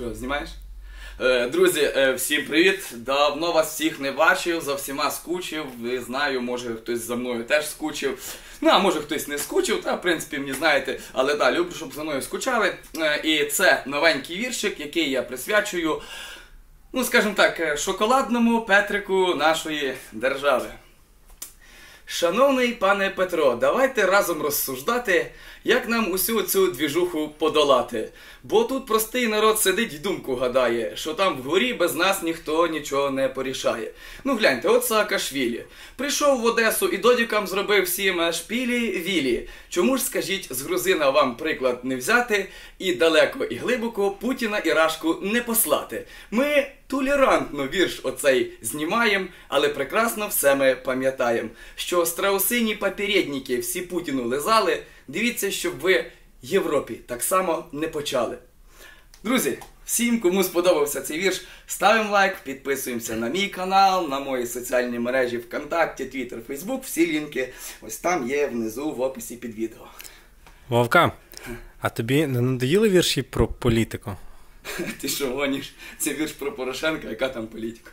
Що, знімаєш? Е, Друзі, е, всім привіт! Давно вас всіх не бачив, за всіма скучив. І знаю, може хтось за мною теж скучив. Ну, а може хтось не скучив, та в принципі мені знаєте, але да, люблю, щоб за мною скучали. Е, І це новенький віршик, який я присвячую, ну скажімо так, шоколадному Петрику нашої держави. Шановний пане Петро, давайте разом розсуждати, як нам усю цю двіжуху подолати. Бо тут простий народ сидить й думку гадає, що там вгорі без нас ніхто нічого не порішає. Ну гляньте, от Саакашвілі. Прийшов в Одесу і додікам зробив всім шпілі вілі. Чому ж, скажіть, з грузина вам приклад не взяти і далеко і глибоко Путіна і Рашку не послати? Ми толерантно вірш оцей знімаємо, але прекрасно все ми пам'ятаємо, що страусині попередники всі Путіну лизали. Дивіться, щоб ви Європі так само не почали. Друзі, всім, кому сподобався цей вірш, ставимо лайк, підписуємося на мій канал, на мої соціальні мережі ВКонтакті, Твіттер, Фейсбук. Всі лінки ось там є внизу в описі під відео. Вовка, а тобі не надоїли вірші про політику? Ти що гониш? Це вірш про Порошенка, яка там політика?